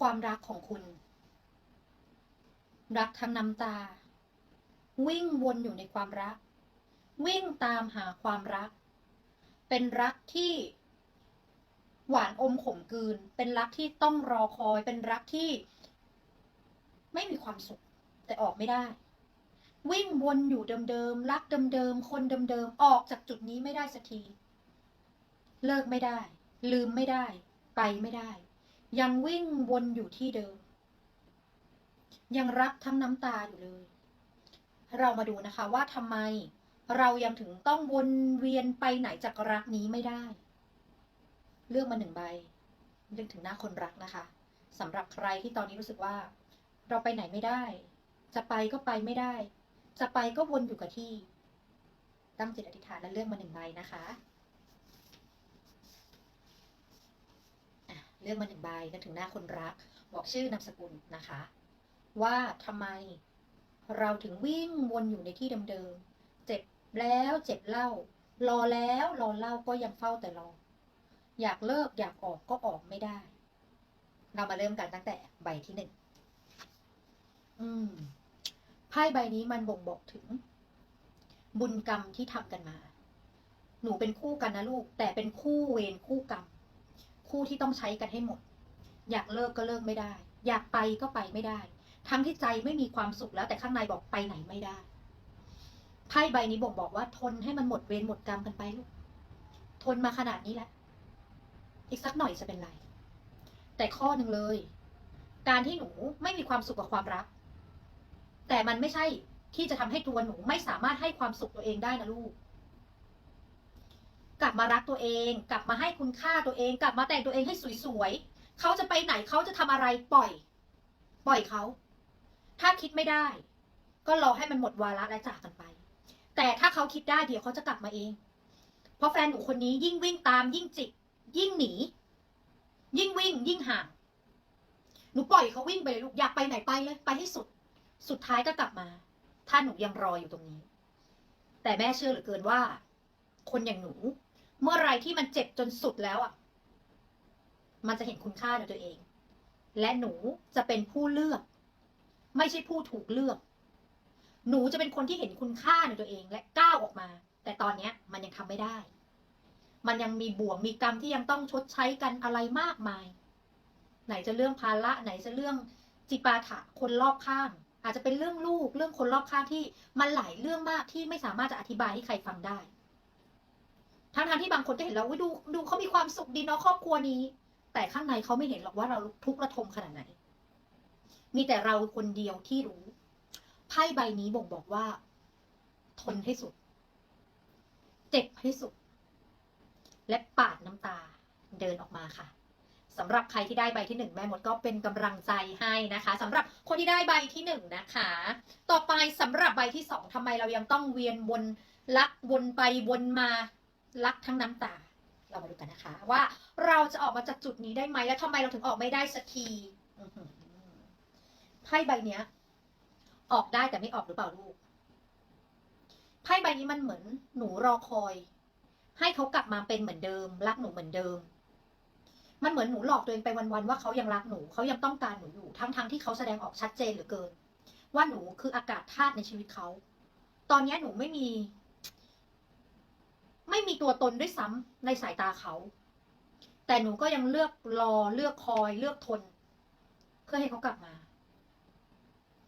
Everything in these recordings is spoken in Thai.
ความรักของคุณ รักทั้งน้ำตา วิ่งวนอยู่ในความรัก วิ่งตามหาความรัก เป็นรักที่หวานอมขมกลืน เป็นรักที่ต้องรอคอย เป็นรักที่ ไม่มีความสุข แต่ออกไม่ได้ วิ่งวนอยู่เดิมๆ รักเดิมๆ คนเดิมๆ ออกจากจุดนี้ไม่ได้สักที เลิกไม่ได้ ลืมไม่ได้ ไปไม่ได้ ยังวิ่งวนอยู่ที่เดิม ยังรักทั้งน้ำตาอยู่เลย เรามาดูนะคะว่าทำไมเรายังถึงต้องวนเวียนไปไหนจากรักนี้ไม่ได้ เลือกมาหนึ่งใบนึกถึงหน้าคนรักนะคะสำหรับใครที่ตอนนี้รู้สึกว่า เราไปไหนไม่ได้ จะไปก็ไปไม่ได้ จะไปก็วนอยู่กับที่ ตั้งจิตอธิษฐานและเลือกมาหนึ่งใบนะคะอะ เลือกมาหนึ่งใบนึกถึงหน้าคนรัก บอกชื่อนามสกุลนะคะ ว่าทำไมเราถึงวิ่งวนอยู่ในที่เดิมๆเจ็บแล้วเจ็บเล่า รอแล้วรอเล่าก็ยังเฝ้าแต่รอ อยากเลิกอยากออกก็ออกไม่ได้ เรามาเริ่มกันตั้งแต่ใบที่หนึ่งอืมไพ่ใบนี้มันบ่งบอกถึง บุญกรรมที่ทำกันมา หนูเป็นคู่กันนะลูก แต่เป็นคู่เวรคู่กรรม คู่ที่ต้องใช้กันให้หมด อยากเลิกก็เลิกไม่ได้ อยากไปก็ไปไม่ได้ ทั้งที่ใจไม่มีความสุขแล้วแต่ข้างในบอกไปไหนไม่ได้ไพ่ใบนี้บ่งบอกว่าทนให้มันหมดเวรหมดกรรมกันไปลูกทนมาขนาดนี้แล้วอีกสักหน่อยจะเป็นไร แต่ข้อหนึ่งเลย การที่หนูไม่มีความสุขกับความรัก แต่มันไม่ใช่ที่จะทำให้ตัวหนูไม่สามารถให้ความสุขตัวเองได้นะลูก กลับมารักตัวเอง กลับมาให้คุณค่าตัวเอง กลับมาแต่งตัวเองให้สวยๆเขาจะไปไหนเขาจะทำอะไรปล่อย ปล่อยเขา ถ้าคิดไม่ได้ ก็รอให้มันหมดวาระและจากกันไป แต่ถ้าเขาคิดได้เดี๋ยวเขาจะกลับมาเอง เพราะแฟนหนูคนนี้ยิ่งวิ่งตามยิ่งจิกยิ่งหนี ยิ่งวิ่ง ยิ่งห่างหนูปล่อยเขาวิ่งไปเลยลูกอยากไปไหนไปเลยไปให้สุด สุดท้ายก็กลับมา ถ้าหนูยังรออยู่ตรงนี้ แต่แม่เชื่อเหลือเกินว่า คนอย่างหนู เมื่อไรที่มันเจ็บจนสุดแล้วอะ มันจะเห็นคุณค่าในตัวเอง และหนูจะเป็นผู้เลือก ไม่ใช่ผู้ถูกเลือก หนูจะเป็นคนที่เห็นคุณค่าในตัวเองและก้าวออกมา แต่ตอนเนี้ย มันยังทำไม่ได้ มันยังมีบ่วงมีกรรมที่ยังต้องชดใช้กันอะไรมากมาย ไหนจะเรื่องภาระไหนจะเรื่องจิปาถะคนรอบข้าง อาจจะเป็นเรื่องลูกเรื่องคนรอบข้างที่มันหลายเรื่องมากที่ไม่สามารถจะอธิบายให้ใครฟังได้ ทั้งทที่บางคนก็เห็นแล้วดูดูเขามีความสุขดีเนาะครอบครัวนี้ แต่ข้างในเขาไม่เห็นหรอกว่าเราทุกข์ระทมขนาดไหน มีแต่เราคนเดียวที่รู้ไพ่ใบนี้บ่งบอกว่า ทนให้สุด เจ็บให้สุด และปาดน้ำตาเดินออกมาค่ะสำหรับใครที่ได้ใบที่หนึ่งแม่มดก็เป็นกำลังใจให้นะคะสำหรับคนที่ได้ใบที่หนึ่งนะคะ ต่อไปสำหรับใบที่สองทำไมเรายังต้องเวียนวนลักวนไปวนมา ลักทั้งน้ำตา เรามาดูกันนะคะ ว่าเราจะออกมาจากจุดนี้ได้ไหมและทำไมเราถึงออกไม่ได้สักทีไพ่ใบเนี้ย ออกได้แต่ไม่ออกหรือเปล่าลูกไพ่ใบนี้มันเหมือนหนูรอคอย ให้เขากลับมาเป็นเหมือนเดิม รักหนูเหมือนเดิม มันเหมือนหนูหลอกตัวเองไปวันๆว่าเขายังรักหนูเขายังต้องการหนูอยู่ ทั้งๆที่เขาแสดงออกชัดเจนเหลือเกิน ว่าหนูคืออากาศธาตุในชีวิตเขาตอนนี้หนูไม่มี ม่มีตัวตนด้วยซ้ำในสายตาเขา แต่หนูก็ยังเลือกรอเลือกคอยเลือกทน เพื่อให้เขากลับมา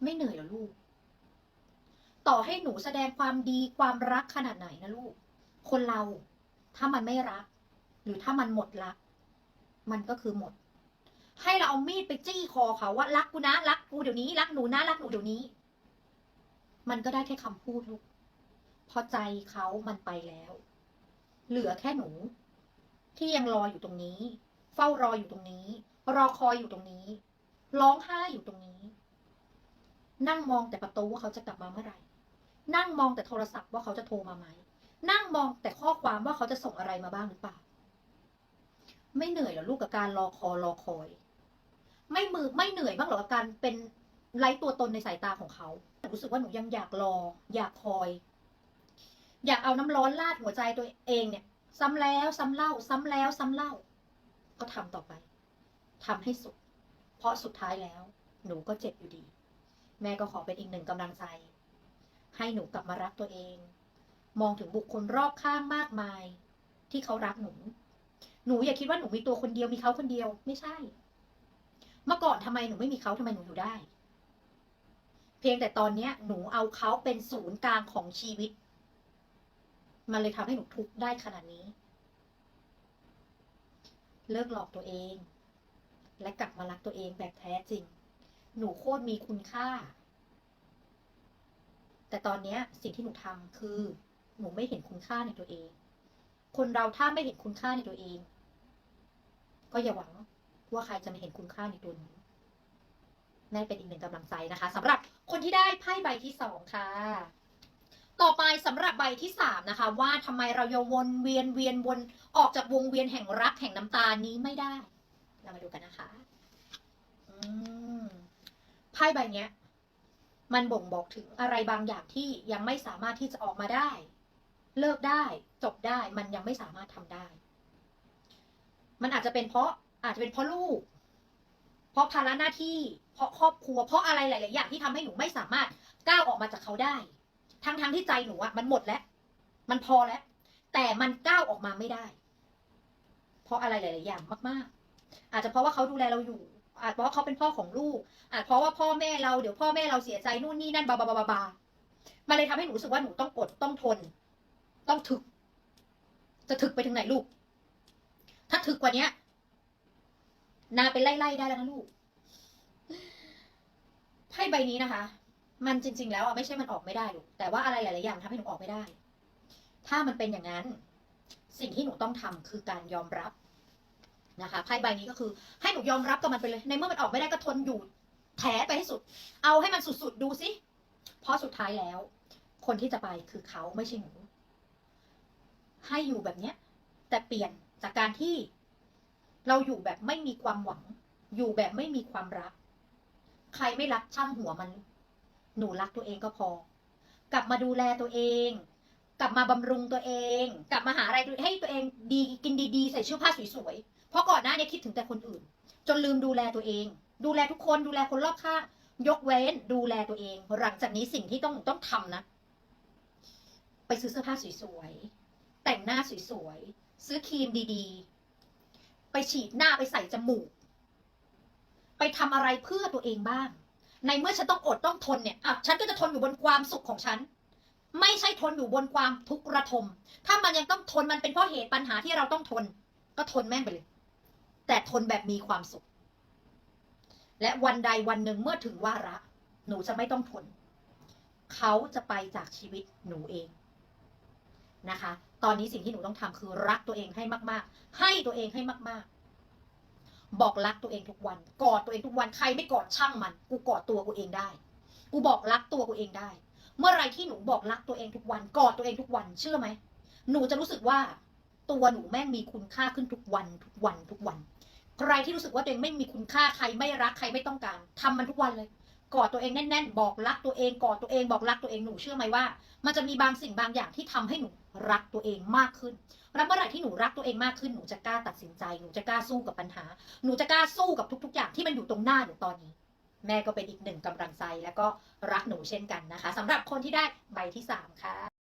ไม่เหนื่อยเหรอลูก ต่อให้หนูแสดงความดีความรักขนาดไหนนะลูก คนเราถ้ามันไม่รัก หรือถ้ามันหมดรัก มันก็คือหมด ให้เราเอามีดไปจี้คอเขาว่ารักกูนะรักกูเดี๋ยวนี้รักหนูนะรักหนูเดี๋ยวนี้ มันก็ได้แค่คำพูดลูกพอใจเขามันไปแล้ว เหลือแค่หนู ที่ยังรออยู่ตรงนี้ เฝ้ารออยู่ตรงนี้ รอคอยอยู่ตรงนี้ ร้องไห้อยู่ตรงนี้ นั่งมองแต่ประตูว่าเขาจะกลับมาเมื่อไหร่ นั่งมองแต่โทรศัพท์ว่าเขาจะโทรมาไหม นั่งมองแต่ข้อความว่าเขาจะส่งอะไรมาบ้างหรือเปล่า ไม่เหนื่อยหรอลูกกับการรอคอรอคอย ไม่มือไม่เหนื่อยบ้างหรอกับการเป็นไร้ตัวตนในสายตาของเขา รู้สึกว่าหนูยังอยากรอ อยากคอย อยากเอาน้ำร้อนราดหัวใจตัวเองเนี่ย ซ้ำแล้วซ้ำเล่า ซ้ำแล้วซ้ำเล่า ก็ทำต่อไปทำให้สุด เพราะสุดท้ายแล้ว หนูก็เจ็บอยู่ดี แม่ก็ขอเป็นอีกหนึ่งกำลังใจ ให้หนูกลับมารักตัวเอง มองถึงบุคคลรอบข้างมากมาย ที่เขารักหนู หนูอย่าคิดว่าหนูมีตัวคนเดียวมีเขาคนเดียวไม่ใช่ เมื่อก่อนทำไมหนูไม่มีเขาทำไมหนูอยู่ได้ เพียงแต่ตอนเนี้ย หนูเอาเขาเป็นศูนย์กลางของชีวิต มันเลยทำให้หนูทุกข์ได้ขนาดนี้ เลิกหลอกตัวเอง และกลับมารักตัวเองแบบแท้จริง หนูโคตรมีคุณค่า แต่ตอนนี้สิ่งที่หนูทำคือ หนูไม่เห็นคุณค่าในตัวเอง คนเราถ้าไม่เห็นคุณค่าในตัวเอง ก็อย่าหวังว่าใครจะมาเห็นคุณค่าในตัวหนูแม่เป็นอีกหนึ่งกำลังใจนะคะสำหรับคนที่ได้ไพ่ใบที่สองค่ะ ต่อไปสำหรับใบที่สามนะคะ ว่าทำไมเรายังวนเวียนเวียนวนออกจากวงเวียนแห่งรักแห่งน้ำตานี้ไม่ได้ เรามาดูกันนะคะอืมไพ่ใบเนี้ย มันบ่งบอกถึงอะไรบางอย่างที่ยังไม่สามารถที่จะออกมาได้ เลิกได้ จบได้มันยังไม่สามารถทำได้ มันอาจจะเป็นเพราะอาจจะเป็นเพราะลูก เพราะภาระหน้าที่ เพราะครอบครัว เพราะอะไรหลาย ๆ อย่างที่ทำให้หนูไม่สามารถก้าวออกมาจากเขาได้ ทั้งๆทที่ใจหนูอะมันหมดแล้ว มันพอแล้ว แต่มันก้าวออกมาไม่ได้ เพราะอะไรหลาย ๆ อย่างมาก ๆ อาจจะเพราะว่าเขาดูแลเราอยู่ อาจเพราะเขาเป็นพ่อของลูก อาจเพราะว่าพ่อแม่เราเดี๋ยวพ่อแม่เราเสียใจนู่นนี่นั่นบาบาบาบาบามันเลยทำให้หนูรู้สึกว่าหนูต้องอดต้องทน ต้องถึก จะถึกไปถึงไหนลูก ถ้าถึกกว่าเนี้ยนาไปไล่ๆได้แล้วนะลูกไพ่ใบนี้นะคะ มันจริง ๆ แล้วอะไม่ใช่มันออกไม่ได้ลูกแต่ว่าอะไรหลายๆอย่างทำให้หนูออกไม่ได้ ถ้ามันเป็นอย่างนั้น สิ่งที่หนูต้องทำคือการยอมรับนะคะไพ่ใบนี้ก็คือให้หนูยอมรับกับมันไปเลย ในเมื่อมันออกไม่ได้ก็ทนอยู่แถไปให้สุด เอาให้มันสุดๆดูสิเพราะสุดท้ายแล้ว คนที่จะไปคือเขาไม่ใช่หนู ให้อยู่แบบเนี้ย แต่เปลี่ยนจากการที่ เราอยู่แบบไม่มีความหวัง อยู่แบบไม่มีความรัก ใครไม่รักช่างหัวมัน หนูรักตัวเองก็พอ กลับมาดูแลตัวเอง กลับมาบำรุงตัวเอง กลับมาหาอะไรให้ตัวเองดีกินดีๆใส่เสื้อผ้าสวยๆเพราะก่อนหน้านี้คิดถึงแต่คนอื่น จนลืมดูแลตัวเอง ดูแลทุกคนดูแลคนรอบข้างยกเว้นดูแลตัวเอง หลังจากนี้สิ่งที่ต้องต้องทำนะ ไปซื้อเสื้อผ้าสวยๆแต่งหน้าสวยๆซื้อครีมดีๆ ไปฉีดหน้าไปใส่จมูก ไปทำอะไรเพื่อตัวเองบ้าง ในเมื่อฉันต้องอดต้องทนเนี่ยอะฉันก็จะทนอยู่บนความสุขของฉัน ไม่ใช่ทนอยู่บนความทุกข์ระทม ถ้ามันยังต้องทนมันเป็นเพราะเหตุปัญหาที่เราต้องทน ก็ทนแม่งไปเลย แต่ทนแบบมีความสุข และวันใดวันหนึ่งเมื่อถึงวาระ หนูจะไม่ต้องทน เขาจะไปจากชีวิตหนูเองนะคะ ตอนนี้สิ่งที่หนูต้องทำคือรักตัวเองให้มาก ๆ ให้ตัวเองให้มาก ๆ บอกรักตัวเองทุกวัน กอดตัวเองทุกวันใครไม่กอดช่างมัน กูกอดตัวกูเองได้ กูบอกรักตัวกูเองได้ เมื่อไรที่หนูบอกรักตัวเองทุกวัน กอดตัวเองทุกวันเชื่อไหมหนูจะรู้สึกว่าตัวหนูแม่งมีคุณค่าขึ้นทุกวันทุกวันทุกวัน ใครที่รู้สึกว่าตัวเองไม่มีคุณค่าใครไม่รักใครไม่ต้องการทำมันทุกวันเลย กอดตัวเองแน่นๆ บอกรักตัวเองกอดตัวเองบอกรักตัวเองหนูเชื่อไหมว่า มันจะมีบางสิ่งบางอย่างที่ทำให้หนูรักตัวเองมากขึ้นแล้วเมื่อไหร่ที่หนูรักตัวเองมากขึ้นหนูจะกล้าตัดสินใจ หนูจะกล้าสู้กับปัญหา หนูจะกล้าสู้กับทุก ๆ อย่างที่มันอยู่ตรงหน้าหนูตอนนี้ แม่ก็เป็นอีกหนึ่งกำลังใจแล้วก็รักหนูเช่นกันนะคะสำหรับคนที่ได้ใบที่สามค่ะ